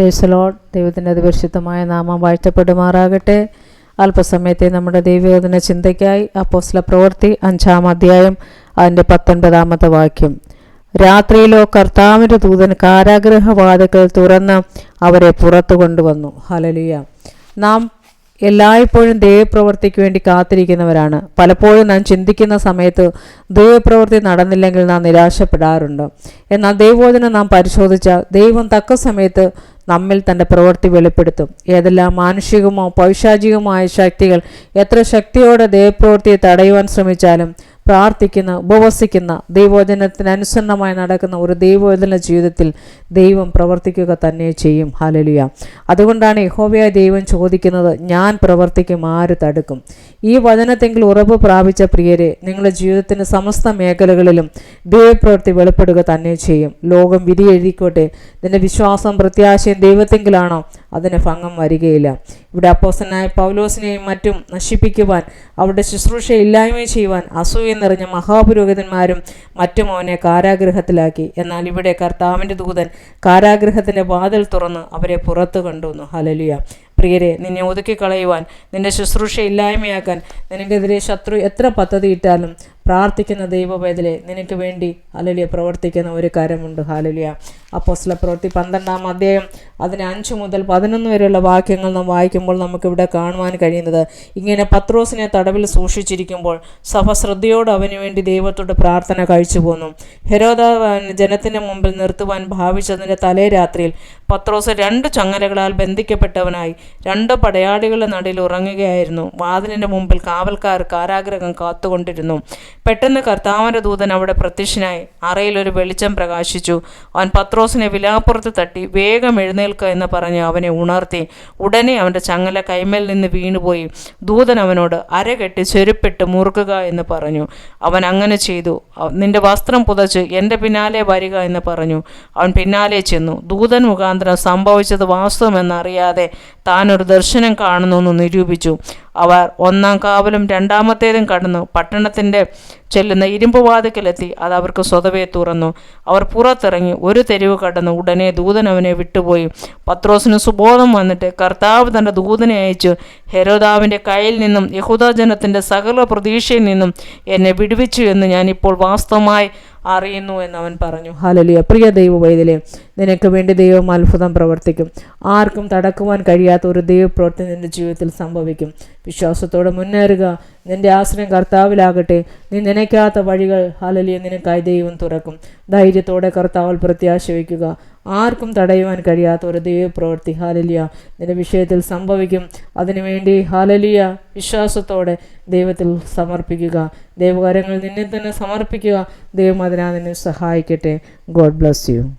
പ്രേസലോഡ് ദൈവത്തിന്റെ അതിപരിശുദ്ധമായ നാമം വാഴ്ത്തപ്പെടുമാറാകട്ടെ. അല്പസമയത്തെ നമ്മുടെ ദൈവവേദന ചിന്തയ്ക്കായി അപ്പോസ്ല പ്രവൃത്തി അഞ്ചാം അധ്യായം അതിന്റെ പത്തൊൻപതാമത്തെ വാക്യം. രാത്രിയിലോ കർത്താവിന്റെ ദൂതൻ കാരാഗ്രഹവാതിക്കൽ തുറന്ന് അവരെ പുറത്തു കൊണ്ടുവന്നു. ഹലലിയ നാം എല്ലായ്പ്പോഴും ദൈവപ്രവൃത്തിക്ക് വേണ്ടി കാത്തിരിക്കുന്നവരാണ്. പലപ്പോഴും നാം ചിന്തിക്കുന്ന സമയത്ത് ദൈവപ്രവൃത്തി നടന്നില്ലെങ്കിൽ നാം നിരാശപ്പെടാറുണ്ട്. എന്നാൽ ദൈവോധന നാം പരിശോധിച്ചാൽ ദൈവം തക്ക സമയത്ത് നമ്മിൽ തന്റെ പ്രവൃത്തി വെളിപ്പെടുത്തും. ഏതെല്ലാം മാനുഷികമോ പൈശാചികമായ ശക്തികൾ എത്ര ശക്തിയോടെ ദൈവപ്രവൃത്തിയെ തടയുവാൻ ശ്രമിച്ചാലും പ്രാർത്ഥിക്കുന്ന ഉപവസിക്കുന്ന ദൈവോചനത്തിന് അനുസരണമായി നടക്കുന്ന ഒരു ദൈവോചന ജീവിതത്തിൽ ദൈവം പ്രവർത്തിക്കുക തന്നെ ചെയ്യും. ഹാലലിയ അതുകൊണ്ടാണ് യഹോവയായ ദൈവം ചോദിക്കുന്നത് ഞാൻ പ്രവർത്തിക്കും ആര് തടുക്കും? ഈ വചനത്തെങ്കിൽ ഉറപ്പ് പ്രാപിച്ച പ്രിയരെ നിങ്ങളുടെ ജീവിതത്തിന്റെ സമസ്ത മേഖലകളിലും ദൈവപ്രവൃത്തി വെളിപ്പെടുക തന്നെ ചെയ്യും. ലോകം വിധി എഴുതിക്കോട്ടെ നിന്റെ വിശ്വാസം പ്രത്യാശയും ദൈവത്തെങ്കിലാണോ? അതിന് ഭംഗം വരികയില്ല. ഇവിടെ അപ്പോസനായ പൗലോസിനെയും മറ്റും നശിപ്പിക്കുവാൻ അവരുടെ ശുശ്രൂഷ ഇല്ലായ്മ ചെയ്യുവാൻ അസൂയ നിറഞ്ഞ മഹാപുരോഹിതന്മാരും മറ്റും അവനെ കാരാഗ്രഹത്തിലാക്കി എന്നാൽ ഇവിടെ കർത്താവിന്റെ ദൂതൻ കാരാഗ്രഹത്തിന്റെ വാതിൽ തുറന്ന് അവരെ പുറത്തു കണ്ടുവന്നു ഹലലിയ പ്രിയരെ നിന്നെ ഒതുക്കിക്കളയുവാൻ നിന്റെ ശുശ്രൂഷ ഇല്ലായ്മയാക്കാൻ നിനക്കെതിരെ ശത്രു എത്ര പദ്ധതി ഇട്ടാലും പ്രാർത്ഥിക്കുന്ന ദൈവവേദലെ നിനക്ക് വേണ്ടി ഹലലിയ പ്രവർത്തിക്കുന്ന ഒരു കാര്യമുണ്ട് ഹാലലിയ അപ്പോസ്ല പ്രവൃത്തി പന്ത്രണ്ടാം അധ്യായം അതിന് അഞ്ച് മുതൽ പതിനൊന്ന് വരെയുള്ള വാക്യങ്ങൾ നാം വായിക്കുമ്പോൾ നമുക്കിവിടെ കാണുവാൻ കഴിയുന്നത് ഇങ്ങനെ പത്രോസിനെ തടവിൽ സൂക്ഷിച്ചിരിക്കുമ്പോൾ സഭ ശ്രദ്ധയോട് അവന് വേണ്ടി ദൈവത്തോട് പ്രാർത്ഥന കഴിച്ചു പോന്നു. ഹെരോദ ജനത്തിന്റെ മുമ്പിൽ നിർത്തുവാൻ ഭാവിച്ചതിന്റെ തലേ രാത്രിയിൽ പത്രോസ് രണ്ട് ചങ്ങലകളാൽ ബന്ധിക്കപ്പെട്ടവനായി രണ്ട് പടയാളികളുടെ നടയിൽ ഉറങ്ങുകയായിരുന്നു. വാതിലിന്റെ മുമ്പിൽ കാവൽക്കാർ കാരാഗ്രഹം കാത്തുകൊണ്ടിരുന്നു. പെട്ടെന്ന് കർത്താവിന്റെ ദൂതൻ അവിടെ പ്രത്യക്ഷനായി അറയിൽ ഒരു വെളിച്ചം പ്രകാശിച്ചു. അവൻ പത്രോസിനെ വിലാപ്പുറത്ത് തട്ടി വേഗം എഴുന്നേൽക്കുക എന്ന് പറഞ്ഞ് അവനെ ഉണർത്തി. ഉടനെ അവന്റെ ചങ്ങല കൈമേൽ നിന്ന് വീണുപോയി. ദൂതൻ അവനോട് അരകെട്ടി ചെരുപ്പിട്ട് മുറുക്കുക എന്ന് പറഞ്ഞു. അവൻ അങ്ങനെ ചെയ്തു. നിന്റെ വസ്ത്രം പുതച്ച് എന്റെ പിന്നാലെ വരിക എന്ന് പറഞ്ഞു. അവൻ പിന്നാലെ ചെന്നു. ദൂതൻ മുഖാന്തരം സംഭവിച്ചത് വാസ്തവമെന്നറിയാതെ താനൊരു ദർശനം കാണുന്നു എന്ന് നിരൂപിച്ചു. അവർ ഒന്നാം കാവലും രണ്ടാമത്തേതും കടന്നു. പട്ടണത്തിന്റെ ചെല്ലുന്ന ഇരുമ്പ് വാതിക്കലെത്തി. അത് അവർക്ക് സ്വതവേ തുറന്നു. അവർ പുറത്തിറങ്ങി ഒരു തെരുവ് കടന്നു ഉടനെ ദൂതൻ അവനെ വിട്ടുപോയി. പത്രോസിന് സുബോധം വന്നിട്ട് കർത്താവ് തന്റെ ദൂതനെ അയച്ചു. ഹെരോദാവിന്റെ കയ്യിൽ നിന്നും യഹൂദജനത്തിന്റെ സകല പ്രതീക്ഷയിൽ നിന്നും എന്നെ വിടുവിച്ചു എന്ന് ഞാനിപ്പോൾ വാസ്തവമായി അറിയുന്നു എന്ന് അവൻ പറഞ്ഞു. ഹലലിയ പ്രിയ ദൈവ വൈദ്യലേ നിനക്ക് വേണ്ടി ദൈവം അത്ഭുതം പ്രവർത്തിക്കും. ആർക്കും തടക്കുവാൻ കഴിയാത്ത ഒരു ദൈവപ്രവർത്തി നിന്റെ ജീവിതത്തിൽ സംഭവിക്കും. വിശ്വാസത്തോടെ മുന്നേറുക നിന്റെ ആശ്രയം കർത്താവിലാകട്ടെ. നീ നനയ്ക്കാത്ത വഴികൾ ഹലലിയ നിനക്കായി ദൈവം തുറക്കും. ധൈര്യത്തോടെ കർത്താവിൽ പ്രത്യാശ വയ്ക്കുക ആർക്കും തടയുവാൻ കഴിയാത്ത ഒരു ദൈവപ്രവൃത്തി ഹാലലിയ നിന്റെ വിഷയത്തിൽ സംഭവിക്കും. അതിനുവേണ്ടി ഹാലലിയ വിശ്വാസത്തോടെ ദൈവത്തിൽ സമർപ്പിക്കുക. ദൈവകാര്യങ്ങൾ നിന്നെ തന്നെ സമർപ്പിക്കുക. ദൈവം അതിനാ നിന്നെ സഹായിക്കട്ടെ. God bless you.